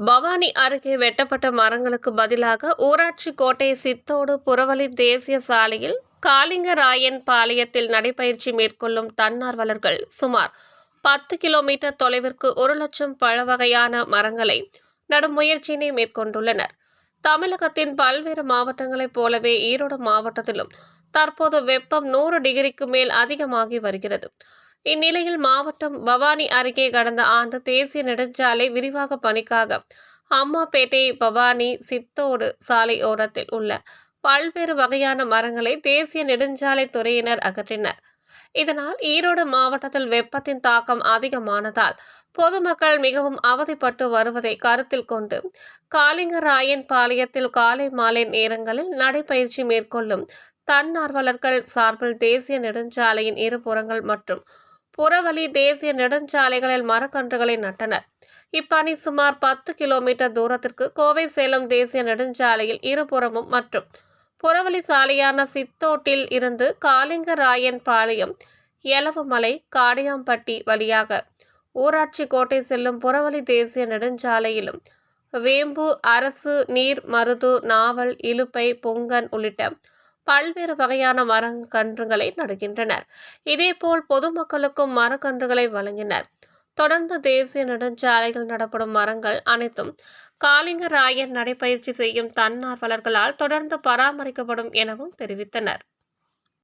பவானி அருகே வெட்டப்பட்ட மரங்களுக்கு பதிலாக ஊராட்சி கோட்டை சித்தோடு புறவழி தேசிய சாலையில் காளிங்கராயன் பாளையத்தில் நடைபயிற்சி மேற்கொள்ளும் தன்னார்வலர்கள் சுமார் பத்து கிலோமீட்டர் தொலைவிற்கு ஒரு லட்சம் பழ வகையான மரங்களை நடும் முயற்சியினை மேற்கொண்டுள்ளனர். தமிழகத்தின் பல்வேறு மாவட்டங்களைப் போலவே ஈரோடு மாவட்டத்திலும் தற்போது வெப்பம் நூறு டிகிரிக்கு மேல் அதிகமாகி வருகிறது. இந்நிலையில் மாவட்டம் பவானி அருகே கடந்த ஆண்டு தேசிய நெடுஞ்சாலை விரிவாக பணிக்காக அம்மாப்பேட்டை பவானி சித்தோடு சாலை ஓரத்தில் உள்ள பல்வேறு வகையான மரங்களை தேசிய நெடுஞ்சாலை துறையினர் அகற்றினர். இதனால் ஈரோடு மாவட்டத்தில் வெப்பத்தின் தாக்கம் அதிகமானதால் பொதுமக்கள் மிகவும் அவதிப்பட்டு வருவதை கருத்தில் கொண்டு காளிங்கராயன் பாளையத்தில் காலை மாலை நேரங்களில் நடைபயிற்சி மேற்கொள்ளும் தன்னார்வலர்கள் சார்பில் தேசிய நெடுஞ்சாலையின் இருபுறங்கள் மற்றும் புறவழி தேசிய நெடுஞ்சாலைகளில் மரக்கன்றுகளை நட்டனர். இப்பணி சுமார் பத்து கிலோமீட்டர் தூரத்திற்கு கோவை சேலம் தேசிய நெடுஞ்சாலையில் இருபுறமும் மற்றும் புறவழி சாலையான சித்தோட்டில் இருந்து காளிங்கராயன் பாளையம் எலவுமலை காடியாம்பட்டி வழியாக ஊராட்சி கோட்டை செல்லும் புறவழி தேசிய நெடுஞ்சாலையிலும் வேம்பு அரசு நீர் மருது நாவல் இலுப்பை பொங்கன் உள்ளிட்ட பல்வேறு வகையான மரக்கன்றுகளை நடுகின்றனர். இதேபோல் பொதுமக்களுக்கும் மரக்கன்றுகளை வழங்கினர். தொடர்ந்து தேசிய நெடுஞ்சாலைகள் நடப்படும் மரங்கள் அனைத்தும் காளிங்கராயர் நடைபயிற்சி செய்யும் தன்னார்வலர்களால் தொடர்ந்து பராமரிக்கப்படும் எனவும் தெரிவித்தனர்.